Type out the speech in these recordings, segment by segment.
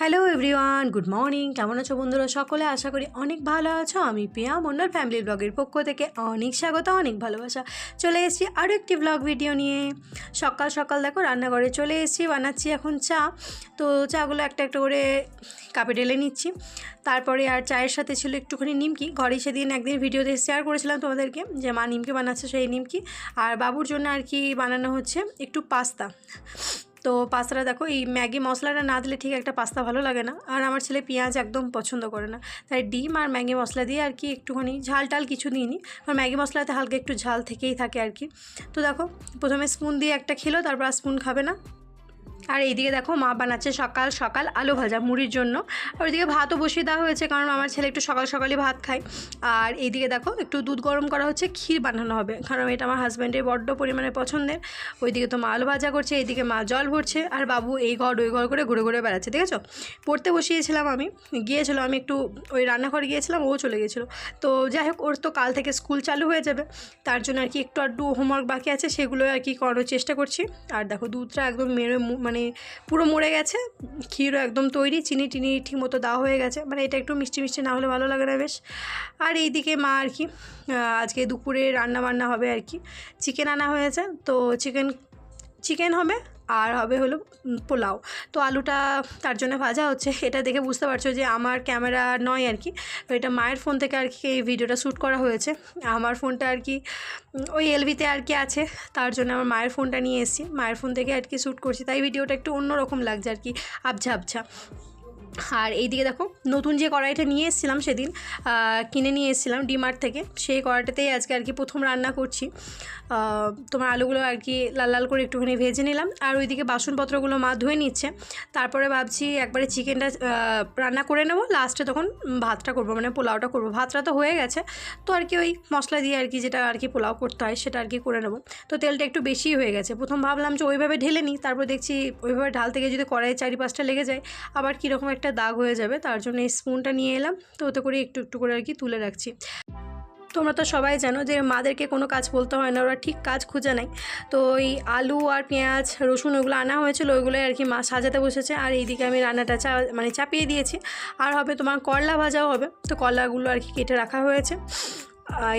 Hello everyone good morning কেমন আছো বন্ধুরা? সকলে আশা করি অনেক ভালো আছো। আমি প্রিয়া মন্ডল ফ্যামিলি ব্লগের পক্ষ থেকে অনেক স্বাগত, অনেক ভালোবাসা। চলে এসেছি আরও একটি ব্লগ ভিডিও নিয়ে। সকাল সকাল দেখো, রান্নাঘরে চলে এসেছি, বানাচ্ছি এখন চা। তো চাগুলো একটা একটা করে কাপে ঢেলে নিচ্ছি। তারপরে আর চায়ের সাথে ছিল একটুখানি নিমকি। ঘরে সেদিন একদিন ভিডিওতে শেয়ার করেছিলাম তোমাদেরকে যে মা নিমকি বানাচ্ছে সেই নিমকি। আর বাবুর জন্য আর কি বানানো হচ্ছে একটু পাস্তা। তো পাস্তাটা দেখো, এই ম্যাগি মশলাটা না দিলে ঠিক একটা পাস্তা ভালো লাগে না। আর আমার ছেলে পেঁয়াজ একদম পছন্দ করে না। তাই ডিম আর ম্যাগি মশলা দিয়ে আর কি একটুখানি ঝাল টাল কিছু দিইনি। কারণ ম্যাগি মশলাতে হালকা একটু ঝাল থেকেই থাকে আর কি। তো দেখো, প্রথমে স্পুন দিয়ে একটা খেলো, তারপর স্পুন খাবে না। আর এইদিকে দেখো মা বানাচ্ছে সকাল সকাল আলু ভাজা মুড়ির জন্য। আর ওইদিকে ভাতও বসিয়ে দেওয়া হয়েছে কারণ আমার ছেলে একটু সকাল সকালই ভাত খায়। আর এইদিকে দেখো একটু দুধ গরম করা হচ্ছে, ক্ষীর বানানো হবে। কারণ এটা আমার হাজব্যান্ডের বড্ড পরিমাণে পছন্দের। ওইদিকে তো মা আলু ভাজা করছে, এইদিকে মা জল ভরছে। আর বাবু এই ঘর ওই ঘর করে ঘুরে ঘুরে বেড়াচ্ছে, দেখেছ? পড়তে বসিয়েছিলাম আমি গিয়েছিল আমি একটু ওই রান্নাঘরে গিয়েছিলাম, ও চলে গিয়েছিল তো যাই হোক, ওর তো কাল থেকে স্কুল চালু হয়ে যাবে। তার জন্য আর কি একটু আধটু হোমওয়ার্ক বাকি আছে সেগুলো আর কি করানোর চেষ্টা করছি। আর দেখো দুধটা একদম মেরে মু- মানে পুরো মরে গেছে। ক্ষীরও একদম তৈরি, চিনি টিনি ঠিক মতো দেওয়া হয়ে গেছে। মানে এটা একটু মিষ্টি মিষ্টি না হলে ভালো লাগে না বেশ। আর এইদিকে মা আর কি আজকে দুপুরে রান্না বান্না হবে আর কি। চিকেন আনা হয়েছে, তো চিকেন চিকেন হবে আর হবে হলো পোলাও। তো আলুটা তার জন্য ভাজা হচ্ছে, এটা দেখে বুঝতে পারছ যে আমার ক্যামেরা নয় আর কি। তো এটা মায়ের ফোন থেকে আর কি এই ভিডিওটা শ্যুট করা হয়েছে। আমার ফোনটা আর কি ওই এলভিতে আর কি আছে, তার জন্য আমার মায়ের ফোনটা নিয়ে এসেছি। মায়ের ফোন থেকে আর কি শ্যুট করছি, তাই ভিডিওটা একটু অন্যরকম লাগছে আর কি আবঝা আবছা। আর এইদিকে দেখো, নতুন যে কড়াইটা নিয়ে এসেছিলাম সেদিন কিনে নিয়ে এসেছিলাম ডিমার্ট থেকে, সেই কড়াইটাতেই আজকে আর কি প্রথম রান্না করছি। তোমার আলুগুলো আর কি লাল লাল করে একটুখানি ভেজে নিলাম, আর ওইদিকে বাসনপত্রগুলো মা ধুয়ে নিচ্ছে। তারপরে ভাবছি একবারে চিকেনটা রান্না করে নেব, লাস্টে তখন ভাতটা করব মানে পোলাওটা করব। ভাতটা তো হয়ে গেছে, তো আর কি ওই মশলা দিয়ে আর কি যেটা আর কি পোলাও করতে হয় সেটা আর কি করে নেব। তো তেলটা একটু বেশিই হয়ে গেছে। প্রথম ভাবলাম যে ওইভাবে ঢেলে নিই, তারপর দেখছি ওইভাবে ঢাল থেকে যদি কড়াইয়ে চারি পাঁচটা লেগে যায়, আবার কীরকম একটা দাগ হয়ে যাবে, তার জন্য এই স্পুনটা নিয়ে এলাম। তো ওতে করে একটু একটু করে আর কি তুলে রাখছি। তোমরা তো সবাই জানো যে মাদেরকে কোনো কাজ বলতে হয় না, ওরা ঠিক কাজ খুঁজে নেয় তো এই আলু আর পেঁয়াজ, রসুন ওগুলো আনা হয়েছিল, ওইগুলোই আর কি মা সাজাতে বসেছে। আর এইদিকে আমি রান্নাটা চা মানে চাপিয়ে দিয়েছি। আর হবে তোমার করলা ভাজাও হবে। তো করলাগুলো আর কি কেটে রাখা হয়েছে।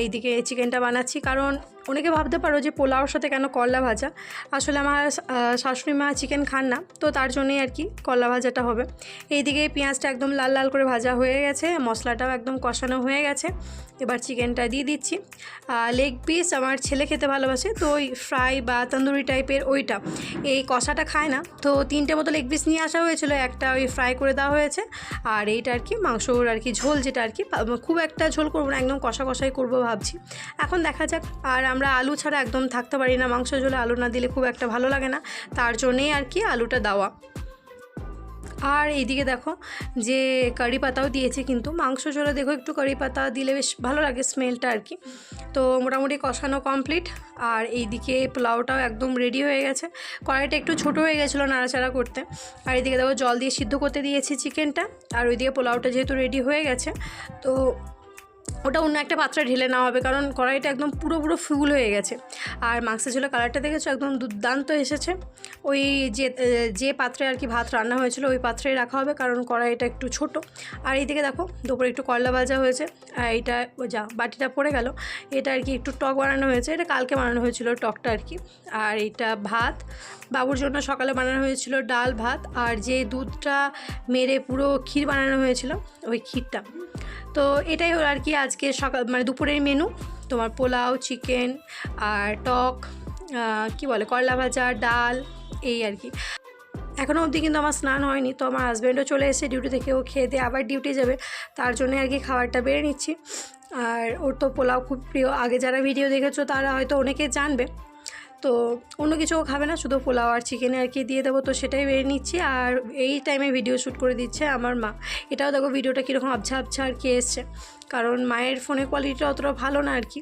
এইদিকে চিকেনটা বানাচ্ছি। কারণ অনেকে ভাবতে পারো যে পোলাওর সাথে কেন করলা ভাজা। আসলে আমার শাশুড়ি মা চিকেন খান না, তো তার জন্যই আর কি করলা ভাজাটা হবে। এইদিকে পেঁয়াজটা একদম লাল লাল করে ভাজা হয়ে গেছে, মশলাটাও একদম কষানো হয়ে গেছে। এবার চিকেনটা দিয়ে দিচ্ছি। লেগ পিস আমার ছেলে খেতে ভালোবাসে, তো ওই ফ্রাই বা তন্দুরি টাইপের ওইটা। এই কষাটা খায় না, তো তিনটে মতো লেগ পিস নিয়ে আসা হয়েছিল, একটা ওই ফ্রাই করে দেওয়া হয়েছে। আর এইটা আর কি মাংসর আর কি ঝোল, যেটা আর কি, খুব একটা ঝোল করব না, একদম কষা কষাই করব ভাবছি। এখন দেখা যাক, আর আমরা আলু ছাড়া একদম থাকতে পারি না, মাংস ঝোলে আলু না দিলে খুব একটা ভালো লাগে না। তার জন্যেই আর কি আলুটা দেওয়া। আর এইদিকে দেখো যে কারি পাতাও দিয়েছে কিন্তু, মাংস ঝোলে দেখো একটু কারি পাতা দিলে বেশ ভালো লাগে স্মেলটা আর কি। তো মোটামুটি কষানো কমপ্লিট আর এইদিকে পোলাওটাও একদম রেডি হয়ে গেছে। কড়াইটা একটু ছোট হয়ে গেছিল নাড়াচাড়া করতে। আর এইদিকে দেখো জল দিয়ে সিদ্ধ করতে দিয়েছি চিকেনটা আর ওইদিকে পোলাওটা যেহেতু রেডি হয়ে গেছে, তো ওটা অন্য একটা পাত্রে ঢেলে নেওয়া হবে, কারণ কড়াইটা একদম পুরো পুরো ফুল হয়ে গেছে। আর মাংসের ঝোলের কালারটা দেখেছ? একদম দুর্দান্ত এসেছে। ওই যে যে পাত্রে আর কি ভাত রান্না হয়েছিল, ওই পাত্রেই রাখা হবে, কারণ কড়াইটা একটু ছোট। আর এইদিকে দেখো, দুপুরে একটু করলা ভাজা হয়েছে। আর এইটা যা, বাটিটা পড়ে গেল। এটা আর কি একটু টক বানানো হয়েছে, এটা কালকে বানানো হয়েছিল টকটা আর কি। আর এটা ভাত, বাবুর জন্য সকালে বানানো হয়েছিল ডাল ভাত। আর যে দুধটা মেরে পুরো ক্ষীর বানানো হয়েছিল, ওই ক্ষীরটা। তো এটাই হলো আর কি আজকে সকাল মানে দুপুরের মেনু তোমার পোলাও চিকেন আর টক কি বলে, করলা ভাজা, ডাল, এই আর কি। এখনও অবধি কিন্তু আমার স্নান হয়নি, তো আমার হাজব্যান্ডও চলে এসেছে ডিউটি থেকে, ও খেয়ে দিয়ে আবার ডিউটি যাবে। তার জন্য আর কি খাবারটা বেড়ে নিচ্ছি। আর ওর তো পোলাও খুব প্রিয়। আগে যারা ভিডিও দেখেছ, তারা হয়তো অনেকে জানবে। তো অন্য কিছু ও খাবে না, শুধু পোলাও আর চিকেনে আর কি দিয়ে দেবো। তো সেটাই বেড়ে নিচ্ছি। আর এই টাইমে ভিডিও শ্যুট করে দিচ্ছে আমার মা। এটাও দেখো ভিডিওটা কীরকম আবছা আবছা আর কি এসছে। কারণ মায়ের ফোনের কোয়ালিটিটা অতটা ভালো না আর কি।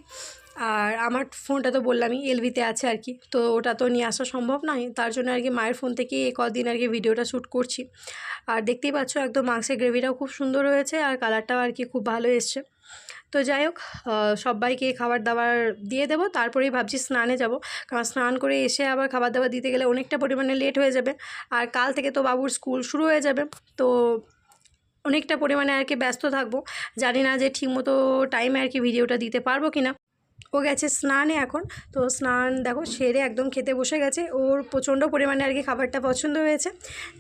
আর আমার ফোনটা তো বললামই এলভিতে আছে আর কি। তো ওটা তো নিয়ে আসা সম্ভব নয়। তার জন্য আর কি মায়ের ফোন থেকেই এ কদিন আর কি ভিডিওটা শ্যুট করছি। আর দেখতেই পাচ্ছ, একদম মাংসের গ্রেভিটাও খুব সুন্দর হয়েছে। আর কালারটাও আর কি খুব ভালো এসছে। তো যাই হোক সবাইকে খাবার দাবার দিয়ে দেবো, তারপরেই ভাবছি স্নানে যাব। কারণ স্নান করে এসে আবার খাবার দাবার দিতে গেলে অনেকটা পরিমাণে লেট হয়ে যাবে। আর কাল থেকে তো বাবুর স্কুল শুরু হয়ে যাবে, তো অনেকটা পরিমাণে আর কি ব্যস্ত থাকব। জানি না যে ঠিকমতো টাইমে আর কি ভিডিওটা দিতে পারব কি না ও গেছে স্নানে এখন, তো স্নান দেখো সেরে একদম খেতে বসে গেছে। ওর প্রচণ্ড পরিমাণে আর কি খাবারটা পছন্দ হয়েছে।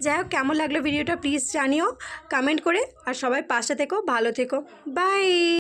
যাই হোক, কেমন লাগল ভিডিওটা প্লিজ জানিও কমেন্ট করে। আর সবাই পাশে থেকো, ভালো থেকো। বাই